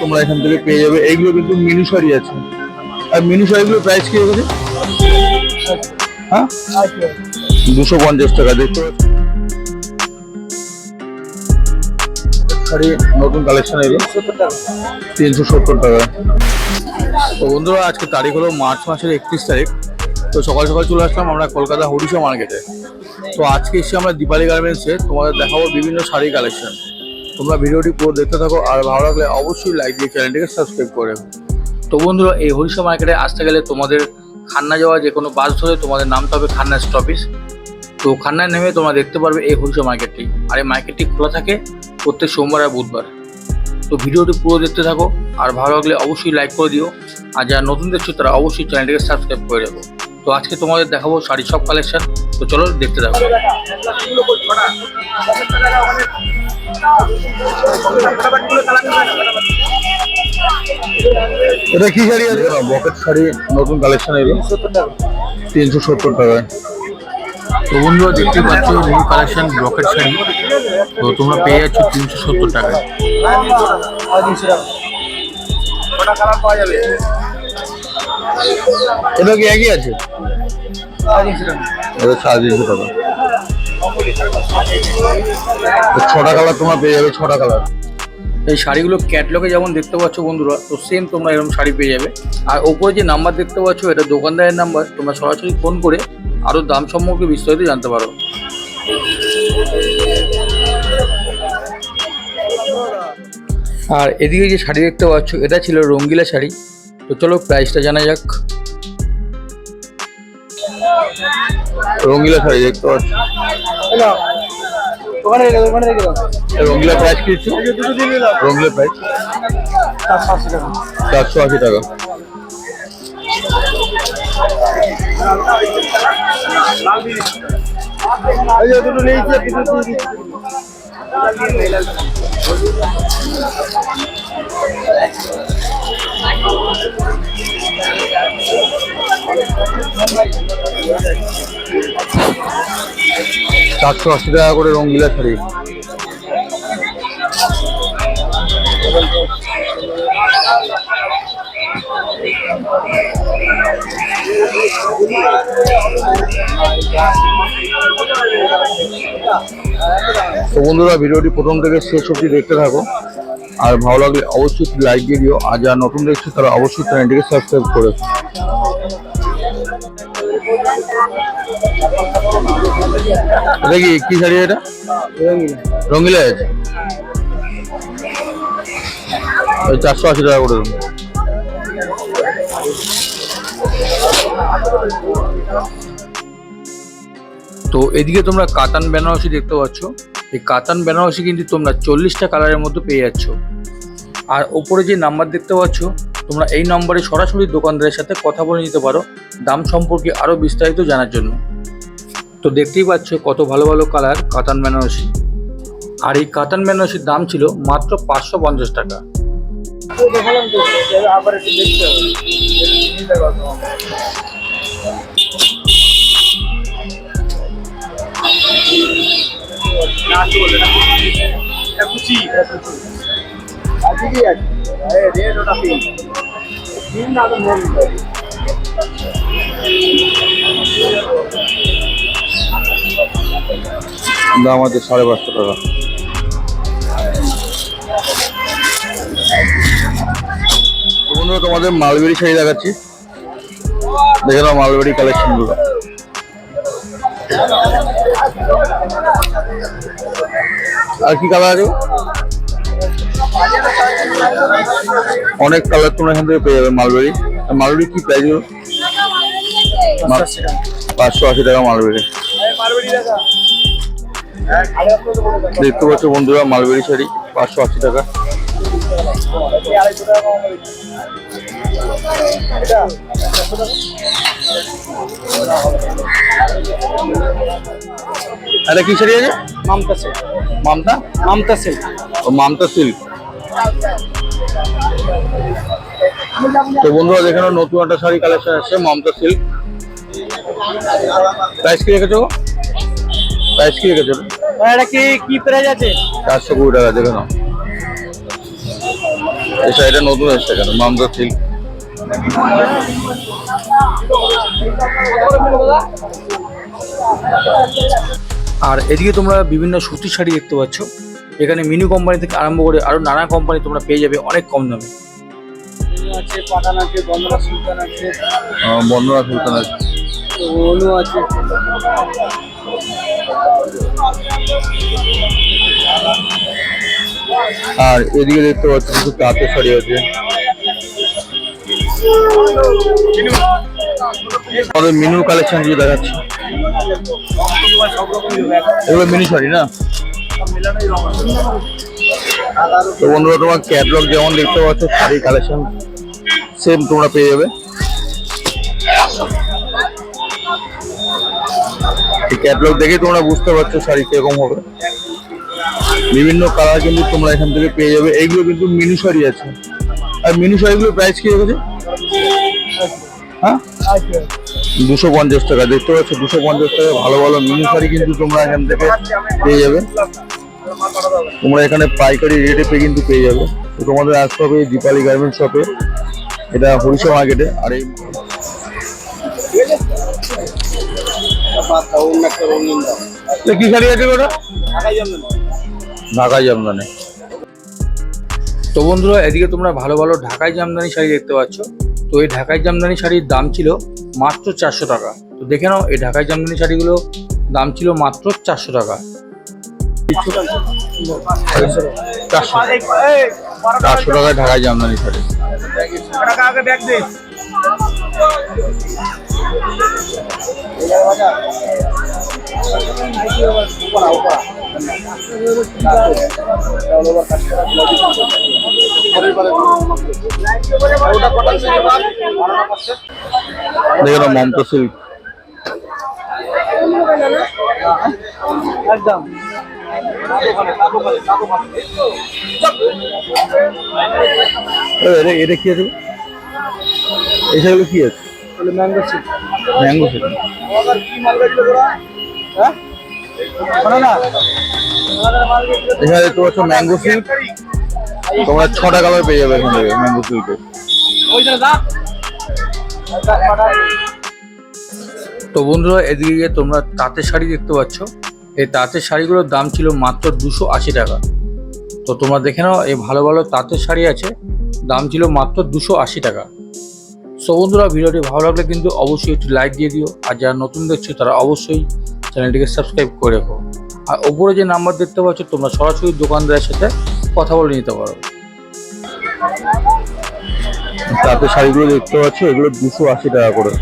তোমরা এখান থেকে পেয়ে যাবে। এইগুলো কিন্তু মিনু শাড়ি আছে। আর মিনু শাড়িগুলো প্রাইস কি হবে হ্যাঁ? দুশো পঞ্চাশ টাকা, দেখতে নতুন কালেকশন এলো। তিনশো সত্তর টাকা। তো বন্ধুরা, আজকে তারিখ হলো মার্চ মাসের একত্রিশ তারিখ। তো সকাল সকাল চলে আসলাম আমরা কলকাতা হরিশা মার্কেটে। তো আজকে এসে আমরা দীপালি গার্মেন্টসে তোমাদের দেখাবো বিভিন্ন শাড়ি কালেকশন তোমরা ভিডিওটি পুরো দেখতে থাকো, আর ভালো লাগলে অবশ্যই লাইক দিয়ে চ্যানেলটিকে সাবস্ক্রাইব করে। তো বন্ধুরা, এই হরিশা মার্কেটে আসতে গেলে তোমাদের খান্না যাওয়া, যে কোনো বাস ধরে তোমাদের নামতে হবে খান্না স্টপিস তো খান্নায় নেমে তোমরা দেখতে পারবে এই হরিশা মার্কেটটি আর এই মার্কেটটি খোলা থাকে প্রত্যেক সোমবার আর বুধবার। তো ভিডিওটি পুরো দেখতে থাকো, আর ভালো লাগলে অবশ্যই লাইক করে দিও। আর যারা নতুন দেখছ, তারা অবশ্যই চ্যানেলটিকে সাবস্ক্রাইব করে রাখো। তো আজকে তোমাদের দেখাবো শাড়ির সব কালেকশন তো চলো দেখতে থাকো। এটা কি শাড়ি আছে? বকেট শাড়ি নতুন কালেকশন এলো। তিনশো সত্তর টাকায়। তো বন্ধুরা দেখতে পাচ্ছ নিউ কালেকশন ব্রকেট শাড়ি। তো তোমরা পেয়ে যাচ্ছ তিনশো সত্তর টাকায়। এটা কি একই আছে? সাড়ে তিনশো টাকা। ছটা কালার তোমরা পেয়ে যাবে, ছটা কালার এই শাড়িগুলো ক্যাটলগে যেমন দেখতে পাচ্ছ বন্ধুরা, তো সেম তোমরা এরকম শাড়ি পেয়ে যাবে। আর ওপরে যে নাম্বার দেখতে পাচ্ছ, এটা দোকানদারের নাম্বার তোমরা সরাসরি ফোন করে আরও দাম সম্পর্কে বিস্তারিত জানতে পারো। আর এদিকে যে শাড়ি দেখতে পাচ্ছ, এটা ছিল রঙ্গিলা শাড়ি। তো চলো প্রাইসটা জানা যাক। রঙ্গিলা শাড়ি দেখতে পাচ্ছ। রঙ্গিলা প্রাইস কিছু। রঙ্গিলা প্রাইস চারশো আশি টাকা। চারশো আশি চারশো আশি টাকা করে রঙ্গিলা শাড়ি। তো বন্ধুরা, ভিডিওটি প্রথম থেকে শেষ অবধি দেখতে থাকো। আর ভালো লাগলে অবশ্যই লাইক দিয়ে দিও। আর যারা নতুন দেখছ, তারা অবশ্যই চ্যানেলটিকে সাবস্ক্রাইব করে এটা কি কি শাড়ি এটা? রঙিলা আছে? ওই চারশো আশি টাকা করে তো এদিকে তোমরা কাতান বেনারসি দেখতে পাচ্ছ। এই কাতান বেনারসি কিন্তু তোমরা চল্লিশটা কালারের মধ্যে পেয়ে যাচ্ছ। আর ওপরে যে নাম্বার দেখতে পাচ্ছ তোমরা এই নম্বরে সরাসরি দোকানদারের সাথে কথা বলে নিতে পারো দাম সম্পর্কে আরও বিস্তারিত জানার জন্য তো দেখতেই পাচ্ছ কত ভালো ভালো কালার কাতান বেনারসি আর এই কাতান বেনারসির দাম ছিল মাত্র পাঁচশো পঞ্চাশ টাকা কুচি, কুচি। আজকে কি আছে? আরে, red ওটা pink। দাম আছে সাড়ে পাঁচশো টাকা। তোমাদের মালবেরি শাড়ি দেখাচ্ছি। দেখে নাও মালবেরি কালেকশনগুলো। আর কি কালার আছে? অনেক কালার তোমরা এখান থেকে পেয়ে যাবে মালবেরি মালবেরি কি প্রাইস পাঁচশো আশি টাকা। পাঁচশো আশি টাকা মালবেরি। দেখতে পাচ্ছ বন্ধুরা মালবেরি শাড়ি পাঁচশো আশি টাকা। এটা, টাকা। এটা কি শাড়ি আছে মামতা সিল্ক মামতা মামতা সিল্ক ও মামতা সিল্ক তো বন্ধুরা যেখানে নতুন একটা শাড়ি কালেকশন আসছে মমতা সিল্ক প্রাইস কি রেখেছো প্রাইস কি রেখেছো? এটা কি কি প্রাইস আছে? চারশো কুড়ি টাকা দেখে নাও। এই শাড়িটা নতুন এসছে কেন মামদা সিল্ক আর এদিকে তোমরা বিভিন্ন সুতির শাড়ি দেখতে পাচ্ছ। এখানে মিনু কোম্পানি থেকে আরম্ভ করে আরও নানা কোম্পানি তোমরা পেয়ে যাবে অনেক কম দামে। আছে পাঠান আছে বন্দনা সুলতান আছে। বন্দনা সুলতান আছে। অনু আছে। আর এদিকে দেখতে পাচ্ছি কিছু তাঁতের শাড়ি আছে। আমাদের মিনুর কালেকশন দিয়ে দেখাচ্ছি। এগুলো মিনি শাড়ি না? তো বন্ধুরা তোমার ক্যাটলগ যেমন দেখতে পাচ্ছ শাড়ি কালেকশন সেম তোমরা পেয়ে যাবে। ক্যাটলগ দেখে তোমরা বুঝতে পারছ শাড়ি কীরকম হবে। বিভিন্ন কালার কিন্তু তোমরা এখান থেকে পেয়ে যাবে। এইগুলো কিন্তু মিনু শাড়ি আছে। আর মিনু শাড়িগুলোর প্রাইস কি রেখেছে হ্যাঁ? দুশো পঞ্চাশ টাকা। দেখতে পাচ্ছ, দুশো পঞ্চাশ টাকা ভালো ভালো মিনু শাড়ি কিন্তু তোমরা এখান থেকে পেয়ে যাবে। তোমরা এখানে পাইকারি রেটে পেয়ে কিন্তু পেয়ে যাবে। তোমাদের আসতে হবে দীপালি গার্মেন্ট শপে এটা হরিষা মার্কেটে আর এই কি শাড়ি আছে ওটা? ঢাকাই জামদানি তো বন্ধুরা, এদিকে তোমরা ভালো ভালো ঢাকাই জামদানি শাড়ি দেখতে পাচ্ছ। তো এই ঢাকাই জামদানি শাড়ির দাম ছিল মাত্র চারশো টাকা। তো দেখে নাও, এই ঢাকাই জামদানি শাড়িগুলো দাম ছিল মাত্র চারশো টাকা। চারশো চারশো টাকায় ঢাকাই জামদানি শাড়ি টাকা আগে ব্যাগ দে দেখে নাও মমতা সিল্ক একদম। এটা এটা কি আছে? এই শাড়িগুলো কি আছে? ম্যাঙ্গো ছিল ম্যাঙ্গো হ্যাঁ না এখানে দেখতে পাচ্ছ ম্যাঙ্গো সিল্ক তোমরা ছটা কালার পেয়ে যাবে এখান থেকে ম্যাঙ্গো সিল্কে তো বন্ধুরা এদিকে গিয়ে তোমরা তাঁতের শাড়ি দেখতে পাচ্ছ। এই তাঁতের শাড়িগুলোর দাম ছিল মাত্র দুশো আশি টাকা। তো তোমরা দেখে নাও, এই ভালো ভালো তাঁতের শাড়ি আছে, দাম ছিল মাত্র দুশো আশি টাকা। সো বন্ধুরা, ভিডিওটি ভালো লাগলে কিন্তু অবশ্যই একটু লাইক দিয়ে দিও, আর যারা নতুন দেখছ, তারা অবশ্যই চ্যানেলটিকে সাবস্ক্রাইব করে রেখো। আর ওপরে যে নাম্বার দেখতে পাচ্ছ, তোমরা সরাসরি দোকানদারের সাথে কথা বলে নিতে পারো। তাঁতের শাড়িগুলো দেখতে পাচ্ছ, এগুলো দুশো আশি টাকা করে।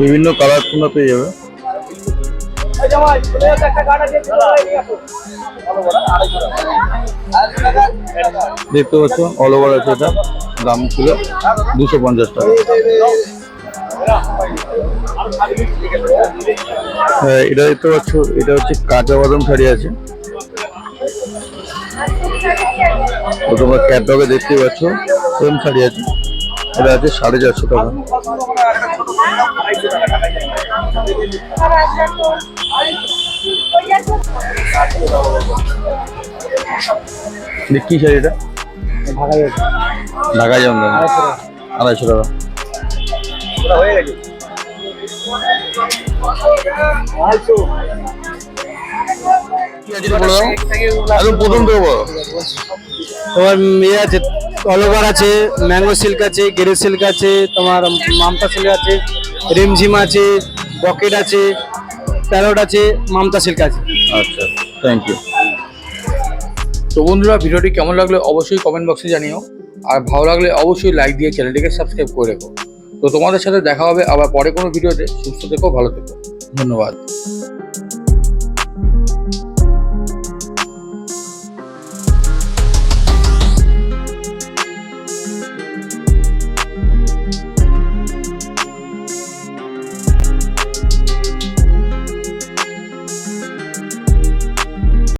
বিভিন্ন কালার তোমরা পেয়ে যাবে। দেখতে পাচ্ছ অল ওভার আছে এটা। দাম ছিল দুশো পঞ্চাশ টাকা। হ্যাঁ, এটা দেখতে পাচ্ছ এটা হচ্ছে কাঁচা বাদাম শাড়ি আছে। তোমরা ক্যাটলগে দেখতে পাচ্ছ সেম শাড়ি আছে। এটা আছে সাড়ে চারশো টাকা। কি শাড়ি এটা? ঢাকা জামদানি আড়াইশো টাকা। তোমার ইয়ে আছে ওভার আছে ম্যাঙ্গো সিল্ক আছে গেরে সিল্ক আছে তোমার মামতা সিল্ক আছে রিমঝিম আছে পকেট আছে প্যারট আছে মামতা সিল্ক আছে। আচ্ছা থ্যাংক ইউ তো বন্ধুরা ভিডিওটি কেমন লাগলে অবশ্যই কমেন্ট বক্সে জানিও। আর ভালো লাগলে অবশ্যই লাইক দিয়ে চ্যানেলটিকে সাবস্ক্রাইব করে রেখো। তো তোমাদের সাথে দেখা হবে আবার পরে কোনো ভিডিওতে। সুস্থ থেকো ভালো থেকো। ধন্যবাদ।